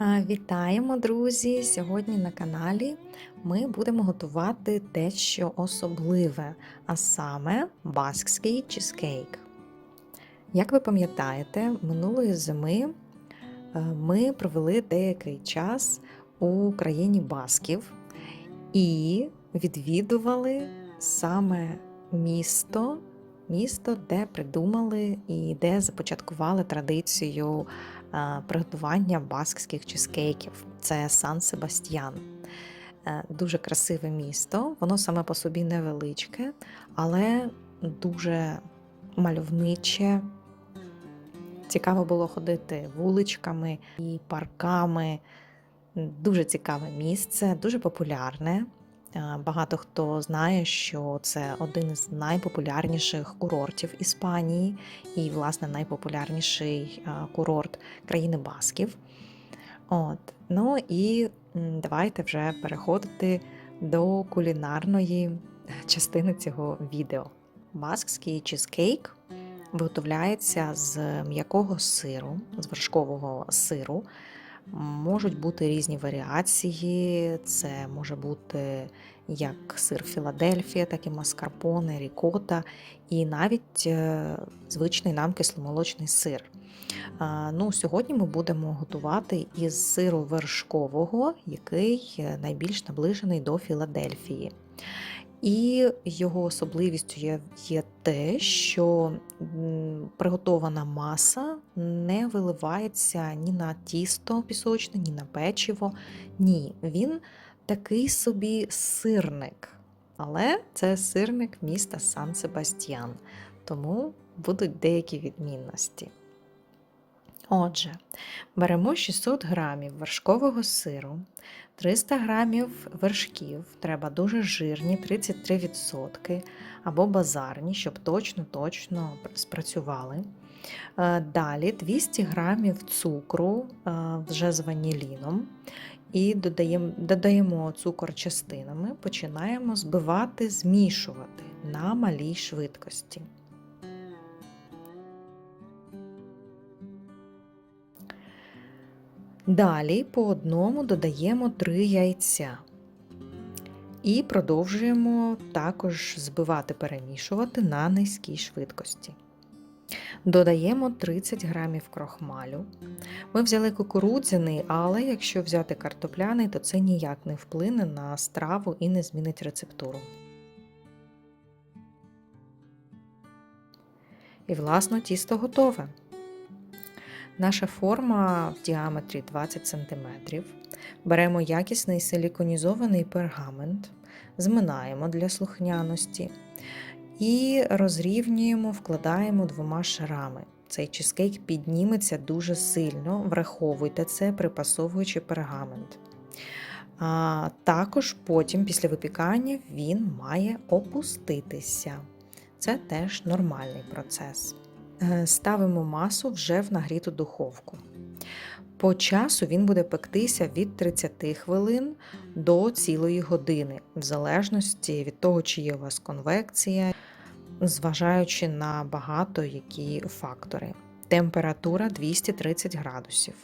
Вітаємо, друзі! Сьогодні на каналі ми будемо готувати дещо особливе, а саме баскський чизкейк. Як ви пам'ятаєте, минулої зими е, ми провели деякий час у країні Басків і відвідували саме місто, місто, де придумали і де започаткували традицію приготування баскських чизкейків. Це Сан Себастьян. Е, Дуже красиве місто, воно саме по собі невеличке, але дуже мальовниче. Цікаво було ходити вуличками і парками. Дуже цікаве місце, дуже популярне. Е, Багато хто знає, що це один із найпопулярніших курортів Іспанії і, власне, найпопулярніший е, курорт країни Басків. От. Ну і давайте вже переходити до кулінарної частини цього відео. Баскський чизкейк виготовляється з м'якого сиру, з вершкового сиру. Можуть бути різні варіації. Це може бути як сир Філадельфія, так і маскарпоне, рікота, і навіть е, звичний нам кисломолочний сир. Ну, Сьогодні ми будемо готувати із сиру вершкового, який е, найбільш наближений до Філадельфії. І його особливістю є, є те, що приготована маса не виливається ні на тісто пісочне, ні на печиво. Ні, він такий собі сирник. Але це сирник міста Сан Себастьян, тому будуть деякі відмінності. Отже, беремо 600 грамів вершкового сиру, 300 грамів вершків, треба дуже жирні, 33%, або базарні, щоб точно-точно спрацювали. Е, Далі 200 грамів цукру е, вже з ваніліном. І додаємо, додаємо цукор частинами, починаємо збивати, змішувати на малій швидкості. Далі по одному додаємо 3 яйця. І продовжуємо також збивати, перемішувати на низькій швидкості. Додаємо 30 грамів крохмалю. Ми взяли кукурудзяний, але якщо взяти картопляний, то це ніяк не вплине на страву і не змінить рецептуру. І, власно, тісто готове. Наша форма в діаметрі 20 см. Беремо якісний силіконізований пергамент, зминаємо для слухняності і розрівнюємо, вкладаємо двома шарами. Цей чизкейк підніметься дуже сильно, враховуйте це, припасовуючи пергамент. А Також потім, після випікання, він має опуститися. Це теж нормальний процес. Е, ставимо масу вже в нагріту духовку. По часу він буде пектися від 30 хвилин до цілої години, в залежності від того, чи є у вас конвекція, зважаючи на багато які фактори. Температура 230 градусів.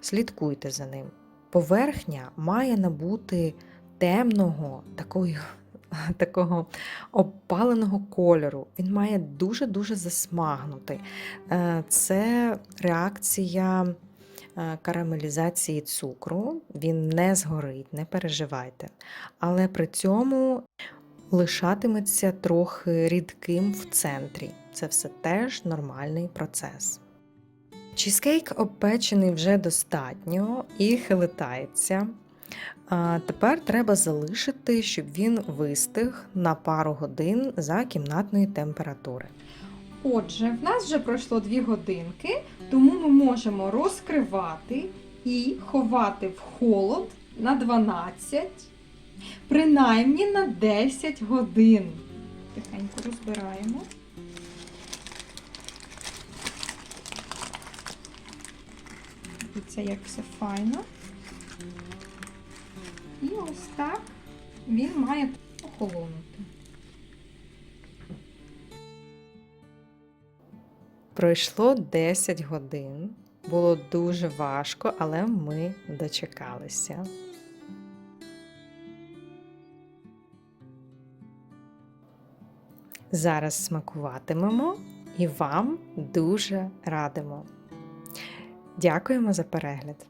Слідкуйте за ним. Поверхня має набути темного, такої такого опаленого кольору. Він має дуже-дуже засмагнути. Е, це реакція карамелізації цукру, він не згорить, не переживайте. Але при цьому лишатиметься трохи рідким в центрі. Це все теж нормальний процес. Чізкейк обпечений вже достатньо і хилитається. Тепер треба залишити, щоб він вистиг на пару годин за кімнатної температури. Отже, в нас вже пройшло 2 годинки, тому ми можемо розкривати і ховати в холод на 12, принаймні на 10 годин. Тихенько розбираємо. Дивіться, як все файно. І ось так він має охолонути. Пройшло 10 годин. Було дуже важко, але ми дочекалися. Зараз смакуватимемо і вам дуже радимо. Дякуємо за перегляд!